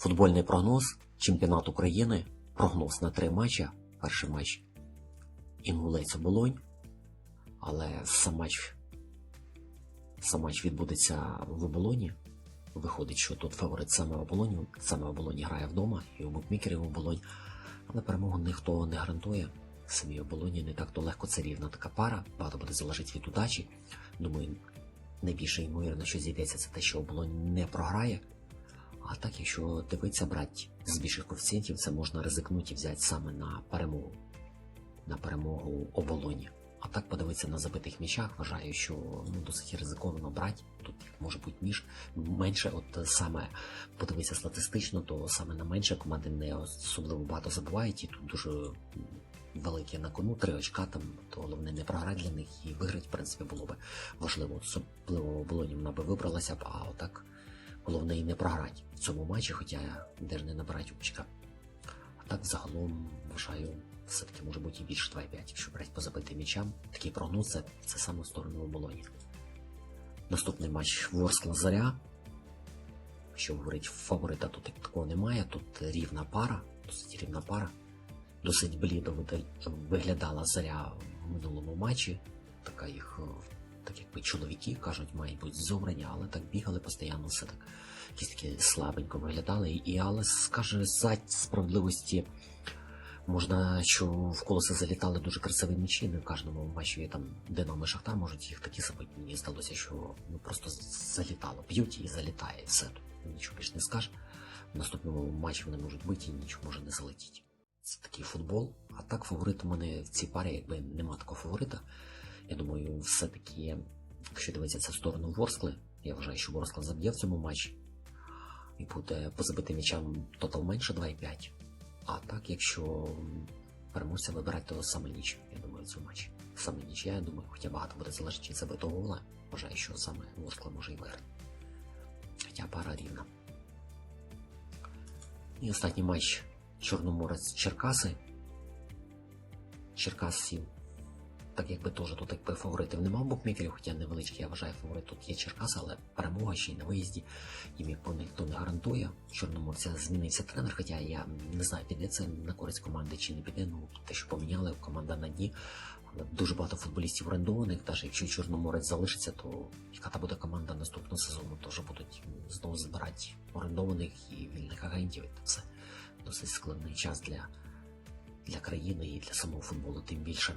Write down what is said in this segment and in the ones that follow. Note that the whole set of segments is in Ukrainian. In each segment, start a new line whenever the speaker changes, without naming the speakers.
Футбольний прогноз, чемпіонат України, прогноз на три матчі. Перший матч Інгулець Оболонь, але сам матч, сам матч відбудеться в Оболоні. Виходить, що тут фаворит саме Оболоні, саме Оболоні грає вдома, і у букмекерів Оболонь. Але перемогу ніхто не гарантує. Самій Оболоні не так то легко це рівна така пара, багато буде залежати від удачі. Думаю, найбільше ймовірно, що зійдеться, це те, що Оболонь не програє. А так, якщо дивитися брати з більших коефіцієнтів, це можна ризикнути і взяти саме на перемогу. На перемогу оболоні. А так подивитися на забитих м'ячах, вважаю, що ну, досить ризиковано брати. Тут може бути ніж менше, от саме подивитися статистично, то саме на менше команди не особливо багато забувають, і тут дуже велике на кону, три очка там, то головне не програти для них і виграти, в принципі, було би важливо. Особливо вона би вибралася б, а отак головне і не програти в цьому матчі, хоча де не набирати очка. А так загалом вважаю, все-таки може бути і більше 2,5, якщо брати по забитим м'ячам. Такий прогноз це, це саме в сторону оболоні. Наступний матч Ворскла Заря. Що говорить, фаворита тут такого немає. Тут рівна пара, досить рівна пара. Досить блідо виглядала заря в минулому матчі. Така їх, е, так якби чоловіки кажуть, мають бути зобрані, але так бігали постійно, все так якісь такі слабенько виглядали. І але скаже за справедливості. Можна, що в колеса залітали дуже красиві м'ячі, не в кожному матчі там Динамо і Шахтар можуть їх такі забити. Мені здалося, що ну просто залітало. Б'ють і залітає, все тут. Нічого більше не скаже. В наступному матчі вони можуть бити і нічого може не залетіти. Це такий футбол. А так фаворит у мене в цій парі, якби нема такого фаворита. Я думаю, все-таки, якщо дивитися в сторону Ворскли, я вважаю, що Ворскла заб'є в цьому матчі. І буде по забитим м'ячам тотал менше 2,5. А так, якщо переможця вибирати, то саме ніч, я думаю, в матчі. Саме ніч, я думаю, хоча багато буде залежати від забитого гола. Вважаю, що саме Ворскла може і виграти. Хоча пара рівна. І останній матч Чорноморець Черкаси. Черкасів. Так якби теж тут якби фаворитів нема букмекерів, хоча невеличкий, я вважаю, фаворит тут є Черкаса, але перемога ще й на виїзді. Їм якби ніхто не гарантує. Чорноморця змінився тренер, хоча я не знаю, піде це на користь команди чи не піде. Ну, те, що поміняли, команда на дні. Дуже багато футболістів орендованих. Навіть якщо Чорноморець залишиться, то яка та буде команда наступного сезону, теж будуть знову збирати орендованих і вільних агентів. Це досить складний час для, для країни і для самого футболу, тим більше.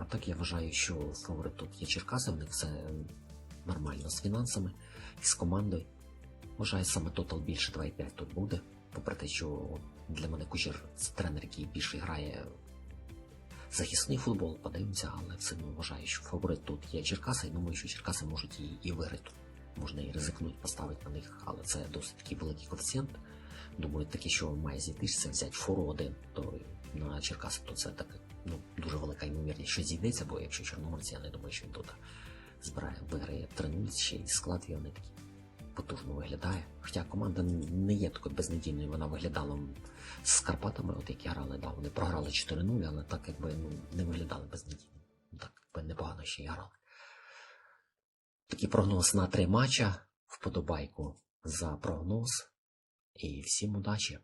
А так я вважаю, що фаворит тут є Черкаси, в них все нормально з фінансами і з командою. Вважаю, саме тотал більше 2,5 тут буде. Попри те, що для мене Кучер це тренер, який більше грає захисний футбол, подивимося, але все одно вважаю, що фаворит тут є Черкаси, і думаю, що Черкаси можуть і, і виграти. Можна і ризикнути поставити на них, але це досить такий великий коефіцієнт. Думаю, таке, що має зійтись, це взяти фору один, то на Черкаси, то це так ну, дуже велика ймовірність, що зійдеться, бо якщо Чорноморці, я не думаю, що він тут збирає, виграє 3-0, ще й склад не такий потужно виглядає. Хоча команда не є такою безнадійною, вона виглядала з Карпатами, от які грали, да, вони програли 4-0, але так якби ну, не виглядали безнадійно. Ну, Так якби непогано ще й грали. Такий прогноз на три матча. Вподобайку за прогноз. І всім удачі!